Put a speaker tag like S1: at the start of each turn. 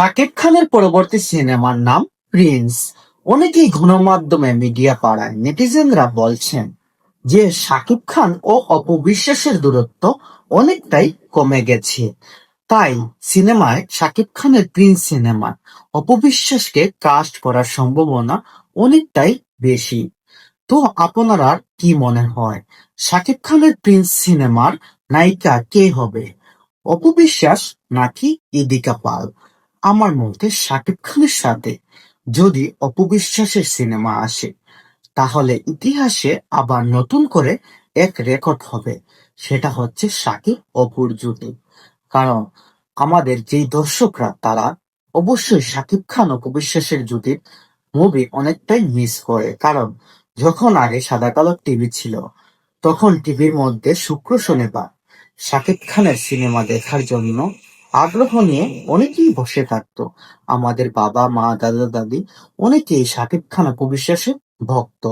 S1: শাকিব খানের পরবর্তী সিনেমার নাম প্রিন্স। অনেকেই গণমাধ্যমে মিডিয়া পাড়ায় নেটিজেনরা বলছেন যে শাকিব খান ও অপবিশ্বাসের দূরত্ব অনেকটাই কমে গেছে। তাই সিনেমায় শাকিব খানের প্রিন্স সিনেমায় অপবিশ্বাসকে কাস্ট করার সম্ভাবনা অনেকটাই বেশি। তো আপনারা কি মনে হয়, শাকিব খানের প্রিন্স সিনেমার নায়িকা কে হবে? অপবিশ্বাস নাকি ইদিকা পাল? আমার মতে শাকিব খানের সাথে যদি অপবিশ্বাসের সিনেমা আসে, তাহলে ইতিহাসে আবার নতুন করে এক রেকর্ড হবে। সেটা হচ্ছে শাকিব অপুর জুটি। কারণ আমাদের যেই দর্শকরা, তারা অবশ্যই শাকিব খান অপবিশ্বাসের জুটির মুভি অনেকটাই মিস করে। কারণ যখন আগে সাদা কালো টিভি ছিল, তখন টিভির মধ্যে শুক্র শনিবার শাকিব খানের সিনেমা দেখার জন্য আগ্রহ নিয়ে অনেকেই বসে থাকত। আমাদের বাবা, মা, দাদা, দাদি অনেকেই শাকিব খানা কবিশ্বাসে ভক্ত।